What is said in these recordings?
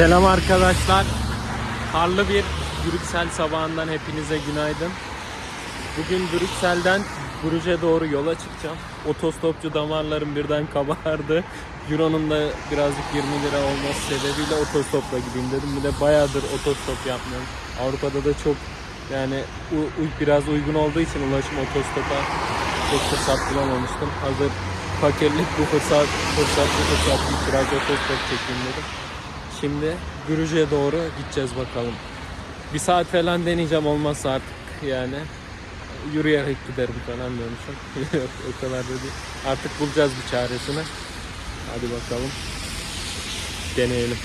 Selam arkadaşlar. Karlı bir Brüksel sabahından hepinize günaydın. Bugün Brüksel'den Brüj'e doğru yola çıkacağım. Otostopçu damarlarım birden kabardı. Euro'nun da birazcık 20 lira olması sebebiyle otostopla gideyim dedim. Bir de bayağıdır otostop yapmıyorum. Avrupa'da da çok yani u- biraz uygun olduğu için ulaşım otostopa çok fırsat bulamamıştım. Hazır fakirlik bu fırsat, fırsat bu fırsat deyip biraz otostop çekeyim dedim. Şimdi Gürücü'ye doğru gideceğiz bakalım. Bir saat falan deneyeceğim olmazsa artık yani yürüyerek giderim falan diyormuşum. Yok o kadar da değil. Artık bulacağız bir çaresini. Hadi bakalım. Deneyelim.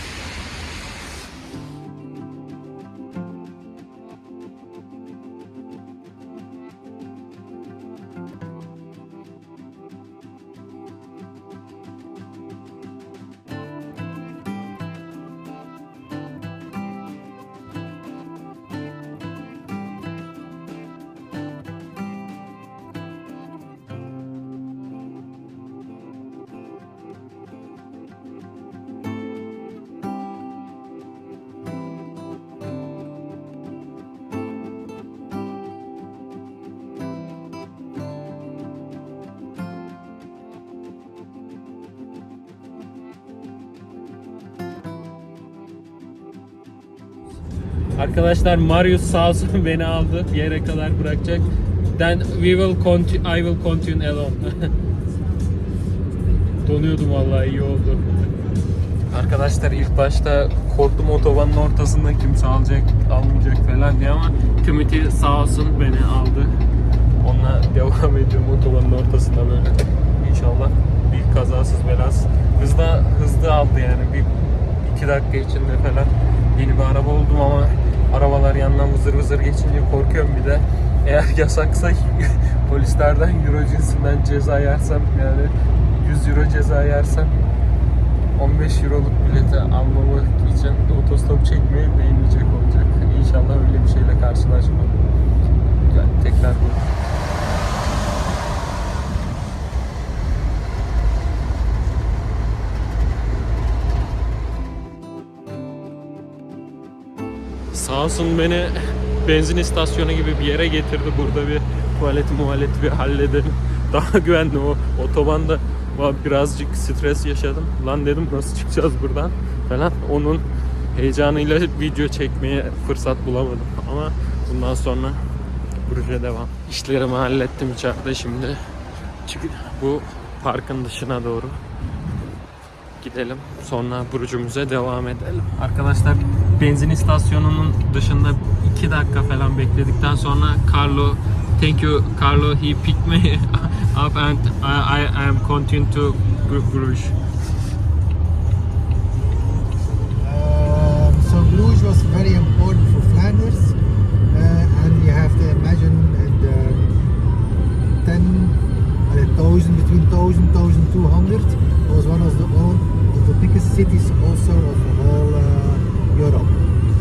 Arkadaşlar Marius sağ olsun beni aldı. Yere kadar bırakacak. Then we will continue, I will continue alone. Donuyordum vallahi iyi oldu. Arkadaşlar ilk başta korktum otobanın ortasında kimse alacak, almayacak falan diye ama Timothy sağ olsun beni aldı. Onunla devam ediyorum otobanın ortasında böyle. İnşallah bir kazasız belasız. Hızlı hızlı aldı yani bir iki dakika içinde falan yeni bir araba oldum ama arabalar yandan vızır vızır geçince korkuyorum bir de. Eğer yasaksa polislerden euro cinsinden ceza yersem yani 100 euro ceza yersem 15 euroluk bileti almamak için otostop çekmeye değmeyecek olacak. İnşallah öyle bir şeyle karşılaşmam. Yani tekrar bu. Sağ olsun beni benzin istasyonu gibi bir yere getirdi. Burada bir tuvaleti muhaleti bir halledelim. Daha güvenli o otobanda birazcık stres yaşadım. Lan dedim nasıl çıkacağız buradan falan. Onun heyecanıyla video çekmeye fırsat bulamadım. Ama bundan sonra Brüj'e devam. İşlerimi hallettim içeride şimdi. Çık bu parkın dışına doğru gidelim. Sonra Burcu'muza devam edelim. Arkadaşlar benzin istasyonunun dışında 2 dakika falan bekledikten sonra Carlo Thank you Carlo he picked me up and I, I am continue to Bru- Bruges. Um, so Bruges was very important for Flanders, uh, and you have to imagine in the 10, uh, 1000, between 1000 1200 was one of the, biggest cities also of whole uh, Europe.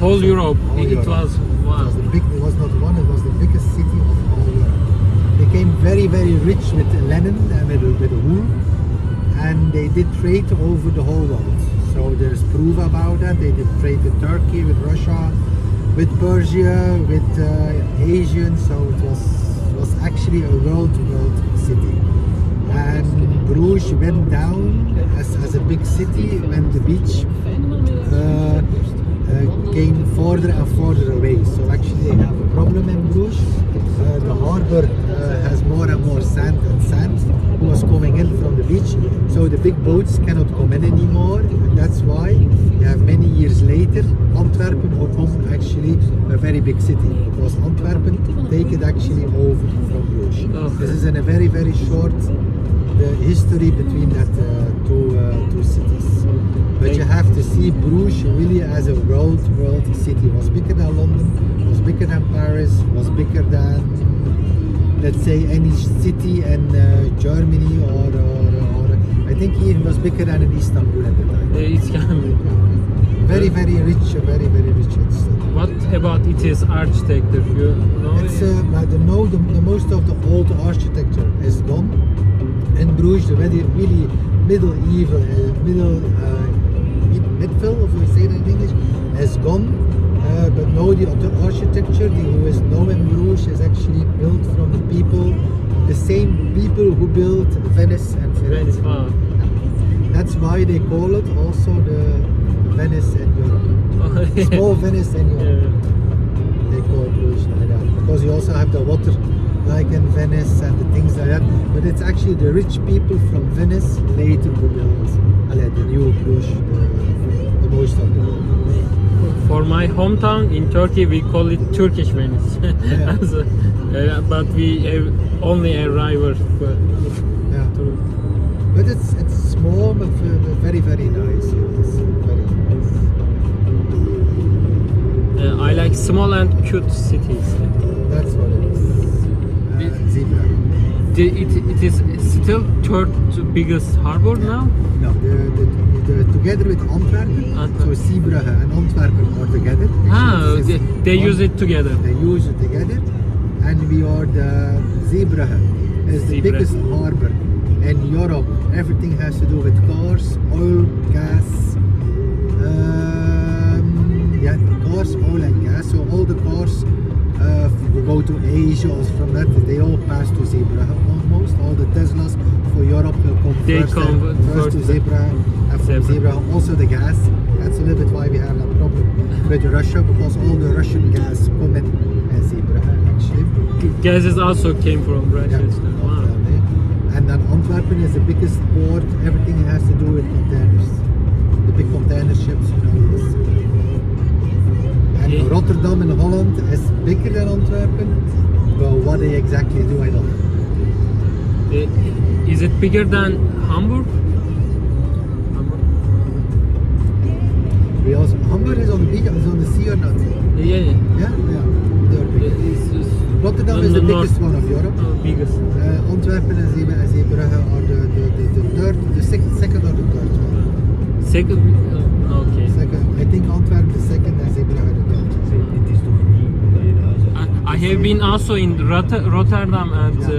Whole Europe. Whole it Europe. was It was the big. It was not one. It was the biggest city of all Europe. Became very, very rich with linen and with, with wool, and they did trade over the whole world. So there's proof about that. They did trade with Turkey, with Russia, with Persia, with uh, Asian. So it was was actually a world world city. And Bruges went down as, as a big city when the beach uh, uh, came further and further away. So actually they have a problem in Bruges. Uh, the harbor uh, has more and more sand and sand was coming in from the beach. So the big boats cannot come in anymore. And that's why you have many years later Antwerpen become actually a very big city because Antwerpen take it actually over from Bruges. This is in a very very short the history between that uh, see Bruges really as a world world city. It was bigger than London, was bigger than Paris, was bigger than let's say any city in uh, Germany or, or, or I think even was bigger than in Istanbul at the time. It can be. Very very rich, very very rich city. What about its architecture? You know? It's uh, the, no, the, the most of the old architecture is gone. In Bruges, the very really medieval, uh, middle, uh, midfield, if we say that in English, show the auto- architecture. The who is known in Bruges is actually built from the people, the same people who built Venice and Firenze. Wow. That's why they call it also the Venice in Europe. Small Venice in Europe. Evet. They call Bruges like that because you also have the water like in Venice and the things like that. But it's actually the rich people from Venice later who built uh, the new Bruges, For my hometown in Turkey, we call it Turkish Venice. Yeah. As a- uh, but we have only a river. But Yeah. to- But it's it's small but uh, very very nice. Very nice. uh, I like small and cute cities. That's what it is. Uh, zebra. The, it, it is still third biggest harbor now. No, the, the, the, together with Antwerpen, Antwerpen. so Zeebrugge and Antwerpen are together. Ah, Actually, they, use it together. They use it together, and we are the Zeebrugge. is the biggest harbor in Europe. Everything has to do with cars, oil, gas. Um, yeah, cars, oil, and gas. So all the cars uh, go to Asia or from that, they all pass to Zeebrugge almost. All the Teslas for Europe will come They first, come first to to- Zeebrugge, and from Zeebrugge. Zeebrugge also the gas. That's a little bit why we have a problem with Russia because all the Russian gas come in uh, Zeebrugge actually. Gases also came from Russia. Yeah, wow. And then Antwerpen is the biggest port. Everything has to do with containers. The big container ships, you know. This. And Yeah. Rotterdam in Holland is bigger than Antwerpen. But what they exactly do, I don't know. Uh, Is it bigger than? Hamburg? İs on the sea or not? Yeah, yeah. Yeah, yeah. They're Uh, big. it's- it's Rotterdam is the biggest one of Europe. uh, biggest. Uh, Antwerpen and Zeebrugge and Zeebrugge are the, the, the, the third, the second, second or the third one. Second. Uh, okay. Second, I think Antwerp is second and Zeebrugge the third. İs toch niet. I, have been also in Rot- Rotterdam and uh,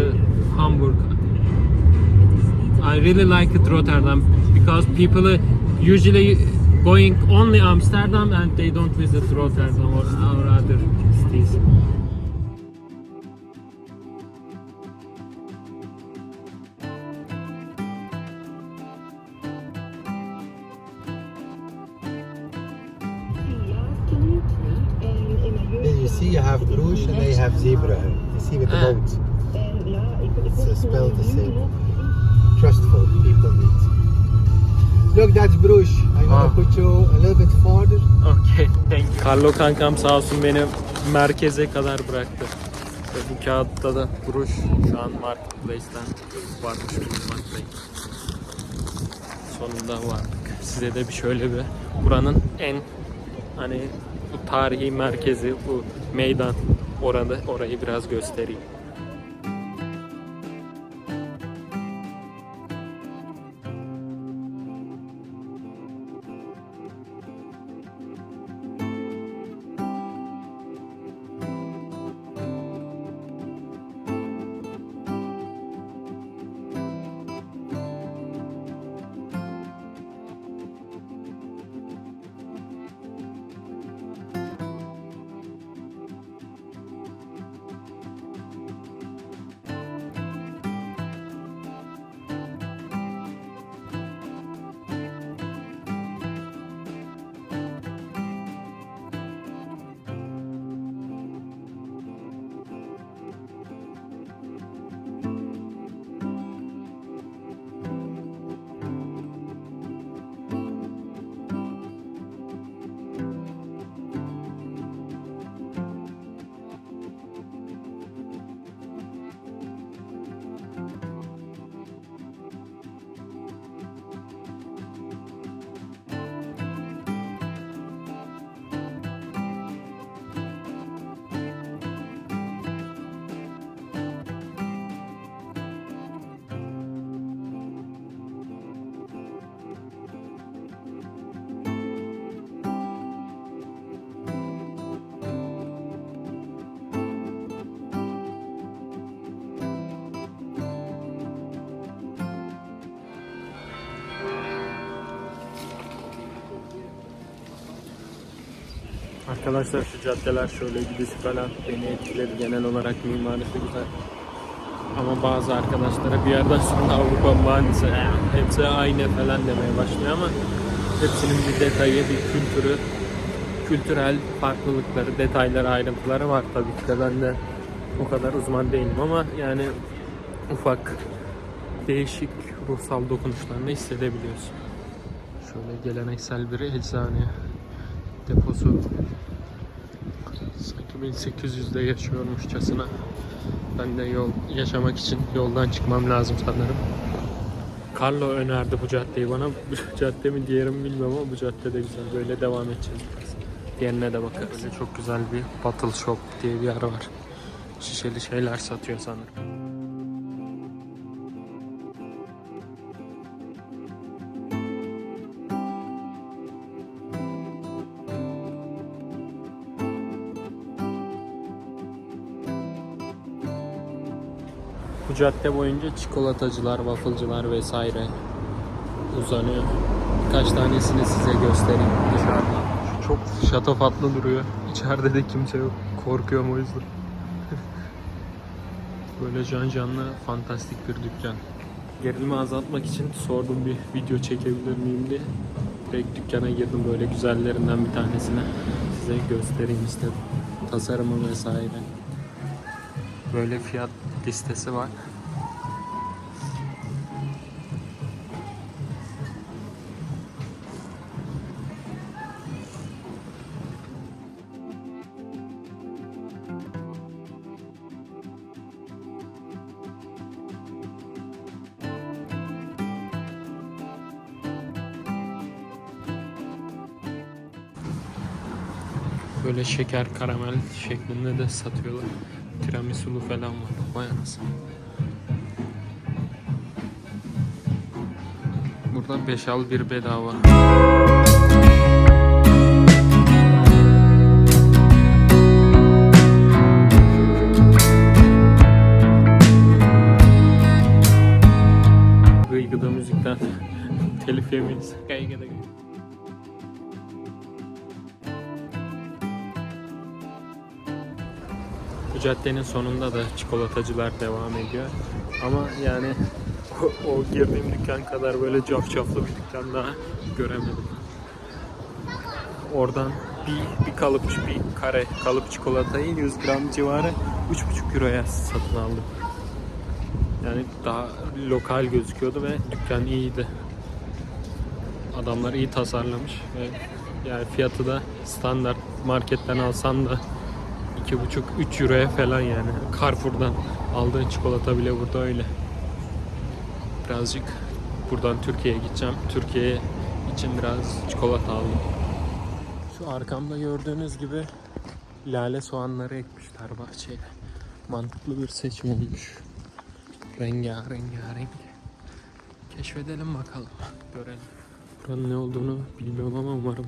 Hamburg. I really like it Rotterdam because people uh, usually going only Amsterdam and they don't visit Rotterdam or, or other cities. You see you have Bruges and they have Zeebrugge. You see with the Ah. boat. It's spelled the same. Trustful people meet. Look, that's Bruges. Ah. put you a little bit farther. Okay, thank you. Carlo kankam sağ olsun beni merkeze kadar bıraktı. Ve bu kağıtta da Bruş şu an Marketplace'ten varmış bulunmaktayım. Sonunda vardık. Size de bir şöyle bir buranın en hani bu tarihi merkezi, bu meydan orada orayı biraz göstereyim. Arkadaşlar şu caddeler şöyle gidişi falan beni etkiledi. Genel olarak mimarisi güzel. Ama bazı arkadaşlara bir yerden sonra Avrupa "Eh, hepsi aynı falan demeye başlıyor ama hepsinin bir detayı, bir kültürü, kültürel farklılıkları, detayları, ayrıntıları var tabii ki de ben de o kadar uzman değilim ama yani ufak değişik ruhsal dokunuşlarını hissedebiliyorsun. Şöyle geleneksel bir eczane deposu sanki 1800'de yaşıyormuşçasına ben de yol yaşamak için yoldan çıkmam lazım sanırım. Carlo önerdi bu caddeyi bana. Bu cadde mi diğeri mi bilmiyorum ama bu cadde de güzel. Böyle devam edeceğiz biraz. Diğerine de bakarız. Böyle çok güzel bir Battle Shop diye bir yer var. Şişeli şeyler satıyor sanırım. Bu cadde boyunca çikolatacılar, wafflecılar vesaire uzanıyor. Birkaç tanesini size göstereyim dışarıdan. Şu çok şatafatlı duruyor. İçeride de kimse yok. Korkuyorum o yüzden. Böyle can canlı fantastik bir dükkan. Gerilimi azaltmak için sordum bir video çekebilir miyim diye. Direkt dükkana girdim böyle güzellerinden bir tanesine. Size göstereyim istedim. Tasarımı vesaire. Böyle fiyat listesi var. Böyle şeker karamel şeklinde de satıyorlar. Tiramisulu falan var. Vay anasını. Burada 5 al bir bedava. Gıygıda müzikten telif yemeyiz. Gıygıda gıygıda. Caddenin sonunda da çikolatacılar devam ediyor. Ama yani o, o girdiğim dükkan kadar böyle cafcaflı bir dükkan daha göremedim. Oradan bir, bir kalıp, bir kare kalıp çikolatayı 100 gram civarı 3,5 euroya satın aldım. Yani daha lokal gözüküyordu ve dükkan iyiydi. Adamlar iyi tasarlamış ve yani fiyatı da standart marketten alsan da 2,5-3 euroya falan yani. Carrefour'dan aldığın çikolata bile burada öyle. Birazcık buradan Türkiye'ye gideceğim. Türkiye için biraz çikolata aldım. Şu arkamda gördüğünüz gibi lale soğanları ekmişler bahçeye. Mantıklı bir seçim olmuş. Rengarenk. Keşfedelim bakalım. Görelim. Buranın ne olduğunu bilmiyorum ama umarım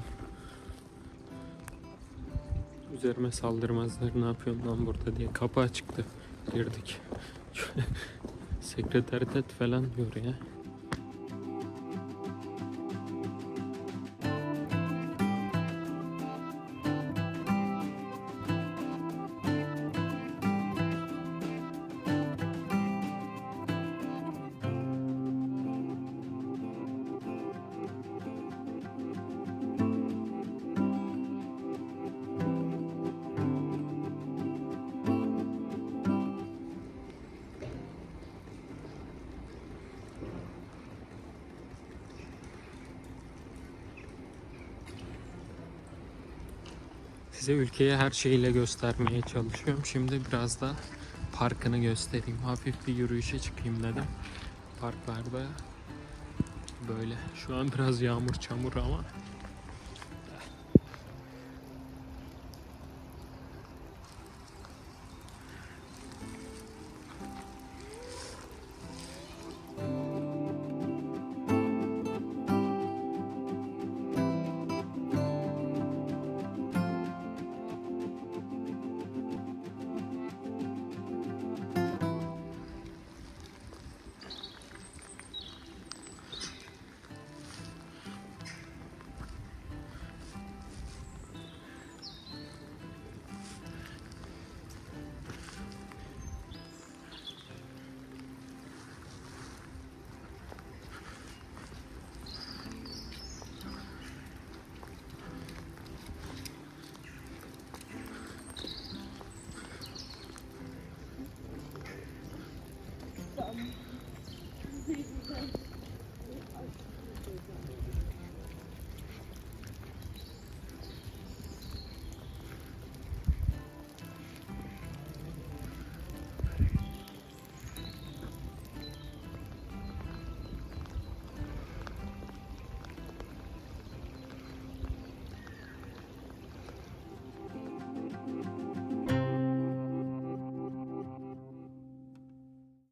üzerime saldırmazlar ne yapıyorsun lan burada diye kapı açıktı. Girdik. Sekreteritet falan diyor ya Size ülkeyi her şeyiyle göstermeye çalışıyorum. Şimdi biraz da parkını göstereyim. Hafif bir yürüyüşe çıkayım dedim. Parklarda böyle. Şu an biraz yağmur çamur ama